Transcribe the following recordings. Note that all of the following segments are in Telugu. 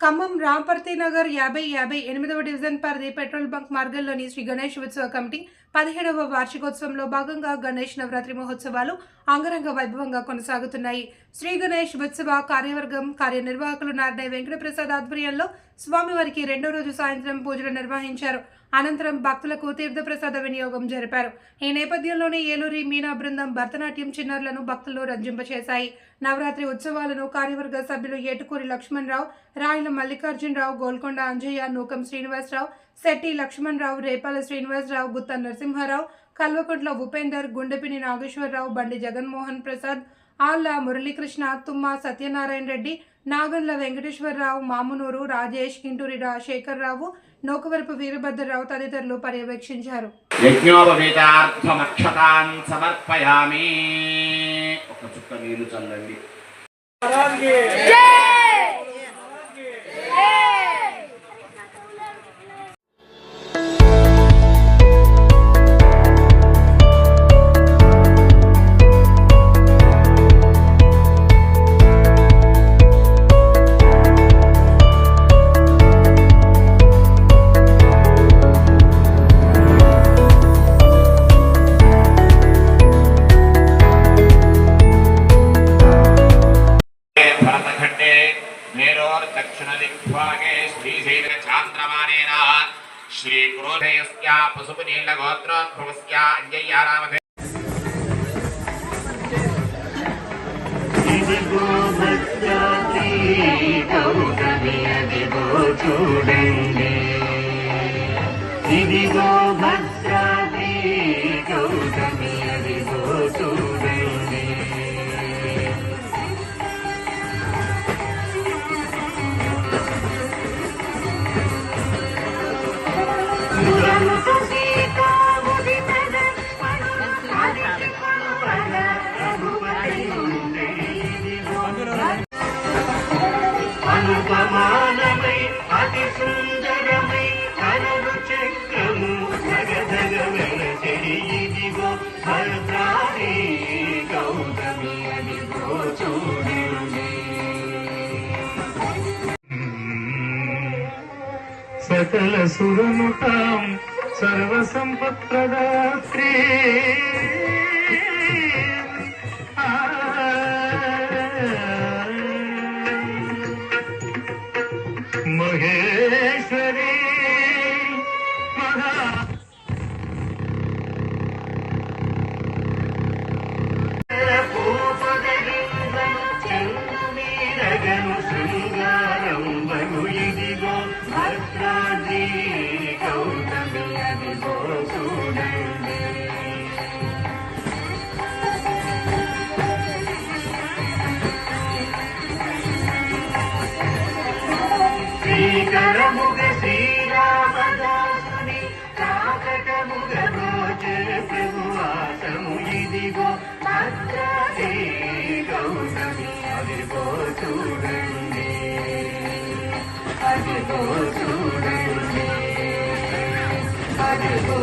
ఖమ్మం రాంపర్తి నగర్ యాభై యాభై ఎనిమిదవ డివిజన్ పరిధి పెట్రోల్ బంక్ మార్గంలోని శ్రీ గణేష్ ఉత్సవ కమిటీ పదిహేడవ వార్షికోత్సవంలో భాగంగా గణేష్ నవరాత్రి మహోత్సవాలు అంగరంగ వైభవంగా కొనసాగుతున్నాయి. శ్రీ గణేష్ ఉత్సవ కార్యవర్గం కార్యనిర్వాహకులు నారాయణ వెంకటప్రసాద్ ఆధ్వర్యంలో స్వామివారికి రెండో రోజు సాయంత్రం పూజలు నిర్వహించారు. అనంతరం భక్తులకు తీర్థప్రసాద వినియోగం జరిపారు. ఈ నేపథ్యంలోనే ఏలూరి మీనా బృందం భరతనాట్యం చిన్నారులను భక్తులు రంజింపచేశాయి. నవరాత్రి ఉత్సవాలను కార్యవర్గ సభ్యులు ఏటుకూరి లక్ష్మణరావు రాయల మల్లికార్జునరావు గోల్కొండ అంజయ్య నూకం శ్రీనివాసరావు శెట్టి లక్ష్మణరావు రేపాల శ్రీనివాసరావు గుత్త నరసింహారావు కల్వకుంట్ల ఉపేందర్ గుండెపిని నాగేశ్వరరావు బండి జగన్మోహన్ ప్రసాద్ ఆళ్ళ మురళీకృష్ణ తుమ్మ సత్యనారాయణ రెడ్డి నాగండ్ల వెంకటేశ్వరరావు మామునూరు రాజేష్ ఇంటూరి శేఖర్రావు నోకవరపు వీరభద్రరావు తదితరులు పర్యవేక్షించారు. సమర్పయామి. ఒక చుక్క నీళ్ళు చల్లండి. మేరోర్దక్షిణదిగ్భాగే శ్రీశైలచాంద్రమానేన శ్రీక్రోధయస్య పశుపనీలగోత్రోద్భవస్య అంజయ్యారామధే ఇదిగో భద్రాద్రి గౌతమి అదిగో చూడండి భద్రాది గౌతమి అదిగో చూడండి సకల సురనుతాం గౌతమి అదిగో చూడండి శ్రీకరముగ శ్రీరామదాసుని కాకటముగ గోచర ప్రభువాసము ఇదిగో భద్రాద్రి గౌతమి అదిగో చూడండి. అదిగో చూడండి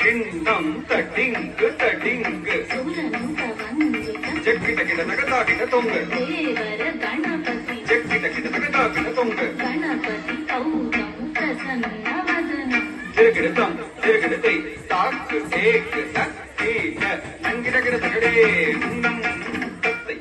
கிண்ணம் தட்டிங்கு தட்டிங்கு. ஜெக் கிட்ட கிட்ட தக தாக்கிட்ட தொங்கு. ஜெக் கிட்ட கிட்ட தக தொங்கு. திருக்கிடத்தம் திருக்கிடத்தை தாக்கு தேக்கு தக்கீட்ட நங்கிட கிட தகடே குண்டம் தத்தை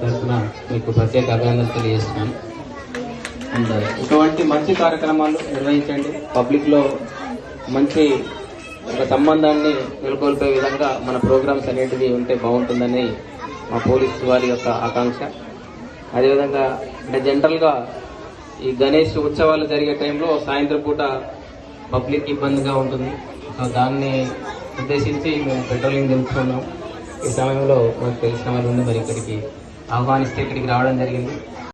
తరఫున మీకు ప్రత్యేక అభినందనలు తెలియజేస్తున్నాను. అండ్ ఇటువంటి మంచి కార్యక్రమాలు నిర్వహించండి. పబ్లిక్లో మంచి ఒక సంబంధాన్ని నెలకొల్పే విధంగా మన ప్రోగ్రామ్స్ అనేటివి ఉంటే బాగుంటుందని మా పోలీస్ వారి యొక్క ఆకాంక్ష. అదేవిధంగా అంటే జనరల్గా ఈ గణేష్ ఉత్సవాలు జరిగే టైంలో సాయంత్రం పూట పబ్లిక్ ఇబ్బందిగా ఉంటుంది. సో దాన్ని ఉద్దేశించి మేము పెట్రోలింగ్ జరుపుతున్నాం ఈ సమయంలో మనకు తెలిసిన వాళ్ళు ఉండి మరి ఇక్కడికి ఆహ్వానిస్తే ఇక్కడికి రావడం జరిగింది.